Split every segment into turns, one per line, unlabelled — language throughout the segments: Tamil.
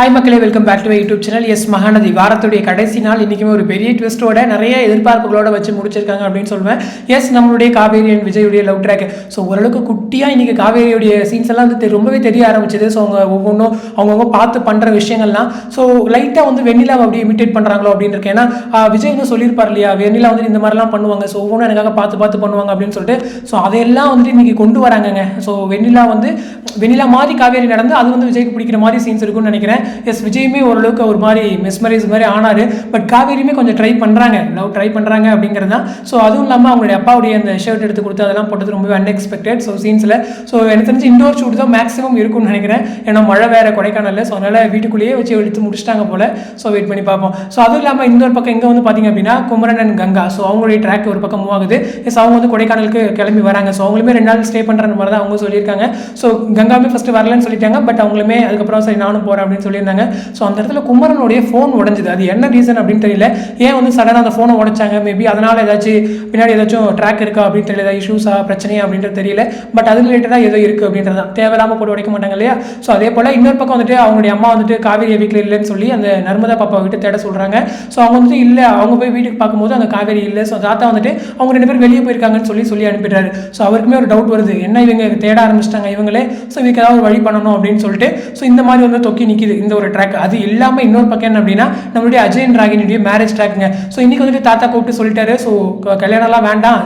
ஹாய் மக்களே welcome back to YouTube channel yes Mahanadi வாரத்துடைய கடைசி நாள். இன்றைக்குமே ஒரு பெரிய ட்விஸ்ட்டோட நிறைய எதிர்பார்ப்புகளோட வச்சு முடிச்சிருக்காங்க அப்படின்னு சொல்லுவேன் எஸ் நம்மளுடைய காவேரி அண்ட் விஜயுடைய லவ் ட்ராக் ஸோ ஓரளவுக்கு குட்டியாக இன்றைக்கி காவேரியுடைய சீன்ஸ் எல்லாம் வந்து தெ- ரொம்பவே தெரிய ஆரம்பிச்சது. ஸோ அவங்க ஒவ்வொன்றும் அவங்கவுங்க பார்த்து பண்ணுற விஷயங்கள்லாம். ஸோ லைட்டாக வந்து வெண்ணிலாவை அப்படி இமிட்டேட் பண்ணுறாங்களோ அப்படின்னு இருக்கேன். ஏன்னா விஜய் வந்து சொல்லியிருப்பார் இல்லையா? வெண்ணிலா வந்து இந்த மாதிரிலாம் பண்ணுவாங்க. ஸோ ஒவ்வொன்றும் எனக்காக பார்த்து பார்த்து பண்ணுவாங்க அப்படின்னு சொல்லிட்டு. ஸோ அதையெல்லாம் வந்துட்டு இன்றைக்கி கொண்டு வராங்கங்க. ஸோ வெண்ணிலா வந்து வெண்ணிலா மாதிரி காவேரி நடந்து அது வந்து விஜய்க்கு பிடிக்கிற மாதிரி சீன்ஸ் இருக்கும்னு நினைக்கிறேன். எஸ் விஜயுமே ஓரளவுக்கு ஒரு மாதிரி மெஸ்மரைஸ் மாதிரி ஆனாரு. பட் காவேரியுமே கொஞ்சம் ட்ரை பண்ணுறாங்க லவ் ட்ரை பண்ணுறாங்க அப்படிங்கிறது தான். ஸோ அதுவும் இல்லாமல் அவங்களுடைய அப்பாவுடைய அந்த ஷர்ட் எடுத்து கொடுத்து அதெல்லாம் போட்டது ரொம்பவே அன்எக்ஸ்பெக்டட் ஸோ சீன்ஸில் ஸோ எனக்கு தெரிஞ்சு இண்டோர் ஷூட் தான் மேக்ஸிமம் இருக்கும்னு நினைக்கிறேன். ஏன்னா மழை வேற கொடைக்கானல்ல. ஸோ அதனால் வீட்டுக்குள்ளேயே வச்சு எடுத்து முடிச்சிட்டாங்க போல. ஸோ வெயிட் பண்ணி பார்ப்போம். ஸோ அதுவும் இல்லாமல் இன்னொரு பக்கம் இங்கே வந்து பார்த்தீங்க அப்படின்னா குமரன் அண்ட் கங்கா. ஸோ அவங்களுடைய ட்ராக் ஒரு பக்கம் மூவ் ஆகுது. எஸ் அவங்க வந்து கொடைக்கானலுக்கு கிளம்பி வராங்க. ஸோ அவங்களுமே ரெண்டு நாள் ஸ்டே பண்ணுற மாதிரி தான் அவங்க சொல்லியிருக்காங்க. ஸோ கங்காவுமே ஃபஸ்ட்டு வரலன்னு சொல்லிட்டாங்க. பட் அவங்களுமே அதுக்கப்புறம் சரி நானும் போகிறேன் அப்படின்னு சொல்லியிருந்தாங்க. ஸோ அந்த இடத்துல குமரனுடைய ஃபோன் உடஞ்சிது. அது என்ன ரீசன் அப்படின்னு தெரியல. ஏன் வந்து சடனாக அந்த ஃபோனை உடைச்சாங்க? மேபி அதனால் ஏதாச்சும் பின்னாடி ஏதாச்சும் ட்ராக் இருக்கா அப்படின்னு தெரியல. ஏதாவது இஷ்யூஸா பிரச்சனையா அப்படின்றது தெரியல. பட் அது ரிலேட்டடாக ஏதோ இருக்குது அப்படின்றது தான் தேவையில்லாமல் போட்டு உடைக்க மாட்டாங்க இல்லையா? ஸோ அதே போல் இன்னொரு பக்கம் வந்துட்டு அவங்களுடைய அம்மா வந்துட்டு காவேரி வீட்டில் இல்லைன்னு சொல்லி அந்த நர்மதா பாப்பா விட்டு தேட சொல்கிறாங்க ஸோ அவங்க வந்துட்டு இல்லை. அவங்க போய் வீட்டுக்கு பார்க்கும்போது அந்த காவேரி இல்லை. ஸோ தாத்தா வந்துட்டு அவங்க ரெண்டு பேரும் வெளியே போயிருக்காங்கன்னு சொல்லி சொல்லி அனுப்பிடுறாரு. ஸோ அவருக்குமே ஒரு டவுட் வருது. என்ன இவங்க தேட ஆரம்பிச்சிட்டாங்க இவங்களே? ஸோ இவங்க ஏதாவது ஒரு வழி பண்ணணும் அப்படின்னு சொல்லிட்டு. ஸோ இந்த மாதிரி வந்து தொக்கி நிற்கிது இந்த ஒரு ட்ராக் அது இல்லாமல் இன்னொரு பக்கம் என்ன அப்படின்னா நம்மளுடைய அஜயன் ராகினுடைய மேரேஜ் ட்ராக்குங்க ஸோ இன்னைக்கு வந்துட்டு தாத்தா கூப்பிட்டு சொல்லிட்டாரு. ஸோ கல்யாணம்லாம் வேண்டாம்.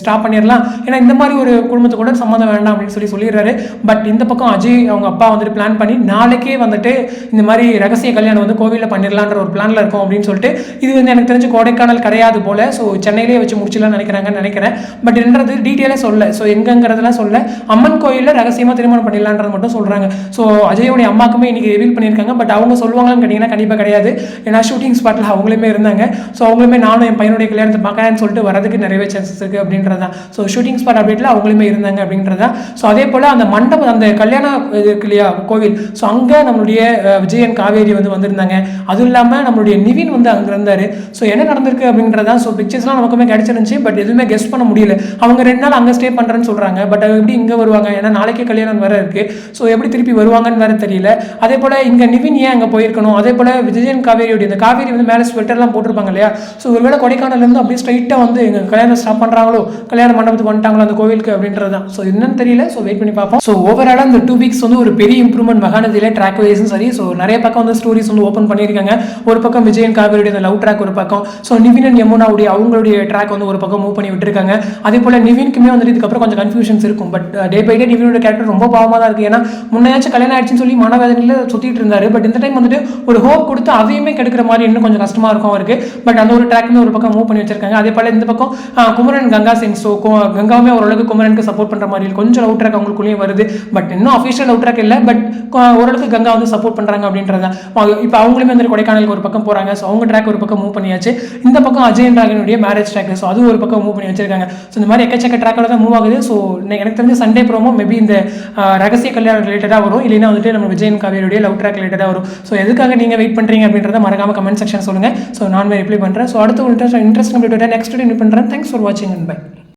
ஸ்டாப் பண்ணிடலாம். ஏன்னா இந்த மாதிரி ஒரு குடும்பத்து கூட சம்மந்தம் வேண்டாம் அப்படின்னு சொல்லி சொல்லிடுறாரு. பட் இந்த பக்கம் அஜய் அவங்க அப்பா வந்துட்டு பிளான் பண்ணி நாளைக்கே வந்துட்டு இந்த மாதிரி ரகசிய கல்யாணம் வந்து கோவிலில் பண்ணிடலான்ற ஒரு பிளானில் இருக்கும் அப்படின்னு சொல்லிட்டு இது வந்து எனக்கு தெரிஞ்சு கொடைக்கானல் கிடையாது போல. ஸோ சென்னையிலேயே வச்சு முடிச்சிடலாம்னு நினைக்கிறாங்கன்னு நினைக்கிறேன். பட் என்றது டீட்டெயிலாக சொல்ல. ஸோ எங்கங்கிறதெல்லாம் சொல்ல. அம்மன் கோயிலில் ரகசியமாக திருமணம் பண்ணிடலான்றது மட்டும் சொல்கிறாங்க ஸோ அஜயோடைய அம்மாக்குமே இன்னைக்கு ரிவீல் பண்ணியிருக்காங்க. பட் அவங்க சொல்லுவாங்கன்னு கேட்டிங்கன்னா கண்டிப்பாக கிடையாது. ஏன்னா ஷூட்டிங் ஸ்பாட்டில் அவங்களுமே இருந்தாங்க. ஸோ அவங்களுமே நானும் என் பையனுடைய கல்யாணத்தை பார்க்கறேன்னு சொல்லிட்டு வரதுக்கு நிறையவே சான்சஸ் இருக்குது அப்படின்றதா. ஸோ ஷூட்டிங் ஸ்பாட் அப்டேட்டில் அவங்களுமே இருந்தாங்க அப்படின்றதா. ஸோ அதே போல் அந்த மண்டபம் அந்த கல்யாண இருக்கு இல்லையா கோவில். ஸோ அங்கே நம்மளுடைய விஜயன் காவேரி வந்து வந்திருந்தாங்க. அதுவும் இல்லாமல் நம்மளுடைய நிவின் வந்து அங்கே இருந்தார். ஸோ என்ன நடந்திருக்கு அப்படின்றதா ஸோ பிக்சர்ஸ்லாம் நமக்குமே கிடச்சிருந்துச்சு. பட் எதுவுமே கெஸ்ட் பண்ண முடியல. அவங்க ரெண்டு நாள் அங்கே ஸ்டே பண்ணுறேன்னு சொல்கிறாங்க பட் எப்படி இங்கே வருவாங்க? ஏன்னா நாளைக்கே கல்யாணம் வேறு இருக்குது ஸோ எப்படி திருப்பி வருவாங்கன்னு வேற தெரியல. அதே போல் இங்கே நிவின் ஏன் அங்கே போயிருக்கணும்? அதே போல் விஜயன் காவேரியோடைய இந்த காவேரி வந்து மேலே ஸ்வெட்டர்லாம் போட்டிருப்பாங்க இல்லையா? ஸோ ஒருவேளை கொடைக்கானல்லேருந்து அப்படியே ஸ்ட்ரைட்டாக வந்து எங்கள் கல்யாணம் ஸ்டாப் பண்ணுறாங்களோ கல்யாண மண்டபத்துக்கு வந்துட்டாங்களோ அந்த கோவிலுக்கு அப்படின்றது தான். ஸோ என்னன்னு தெரியல. ஸோ வெயிட் பண்ணி பார்ப்போம். ஸோ ஓவராலாக இந்த டூ வீக்ஸ் வந்து ஒரு பெரிய இம்ப்ரூவ்மெண்ட் மகாநதியில் ட்ராக் வைஸும் சரி. ஸோ நிறைய பக்கம் வந்து ஸ்டோரிஸ் வந்து ஓப்பன் பண்ணியிருக்காங்க. ஒரு பக்கம் விஜயன் காவேரியுடைய அந்த லவ் ட்ராக் ஒரு பக்கம். ஸோ நிவின் அண்ட் யமுனாவுடைய அவங்களுடைய ட்ராக் வந்து ஒரு பக்கம் மூவ் பண்ணி விட்டுருக்காங்க. அதே போல் நிவின்க்குமே வந்து இதுக்கப்புறம் கொஞ்சம் கன்ஃபியூஷன்ஸ் இருக்கும். பட் டே பை டே நிவினோட கேரக்டர் ரொம்ப பாவமாக தான் இருக்குது ஏன்னா முன்னையாச்சும் கல்யாணம் ஆயிடுச்சுன்னு சொல்லி மனவேதனையில் சுற்றிட்டு இருந்தாரு பட் இந்த டைம் வந்துட்டு ஒரு ஹோப் கொடுத்து அதையுமே கெடுக்கிற மாதிரி இன்னும் கொஞ்சம் கஷ்டமா இருக்கும் அவருக்கு. பட் அந்த ஒரு ட்ராக்குமே ஒரு பக்கம் மூவ் பண்ணி வச்சிருக்காங்க. அதே போல இந்த பக்கம் குமரன் கங்கா சிங் ஸோ கங்காவுமே ஓரளவுக்கு குமரனுக்கு சப்போர்ட் பண்ற மாதிரி கொஞ்சம் அவுட் ட்ராக் அவங்களுக்குள்ளேயும் வருது. பட் இன்னும் அஃபிஷியல் அவுட் ட்ராக் இல்லை. பட் ஓரளவுக்கு கங்கா வந்து சப்போர்ட் பண்றாங்க அப்படின்றது. தான் இப்போ அவங்களுமே வந்து கொடைக்கானலுக்கு ஒரு பக்கம் போறாங்க. ஸோ அவங்க ட்ராக் ஒரு பக்கம் மூவ் பண்ணியாச்சு. இந்த பக்கம் அஜயன் ராகனுடைய மேரேஜ் ட்ராக் ஸோ அது ஒரு பக்கம் மூவ் பண்ணி வச்சிருக்காங்க. ஸோ இந்த மாதிரி எக்கச்சக்க ட்ராக்கோட தான் மூவ் ஆகுது. ஸோ எனக்கு தெரிஞ்ச சண்டே ப்ரோமோ மேபி இந்த ரகசிய கல்யாணம் ரிலேட்டடாக வரும். இல்லைன்னா வந்துட்டு நம்ம விஜயன் காவியருடைய லவ் கான்ட்ராக்ட் ரிலேட்டடாக வரும். ஸோ எதுக்காக நீங்கள் வெயிட் பண்ணுறீங்க அப்படின்றத மறக்காம கமெண்ட் செக்ஷன் சொல்லுங்கள் ஸோ நான் ரிப்ளை பண்ணுறேன் ஸோ அடுத்து இன்ட்ரெஸ்ட் இன்ட்ரெஸ்ட் நெக்ஸ்ட் மீட் பண்ணுறேன் தேங்க்ஸ் ஃபார் வாட்சிங் அண்ட் பை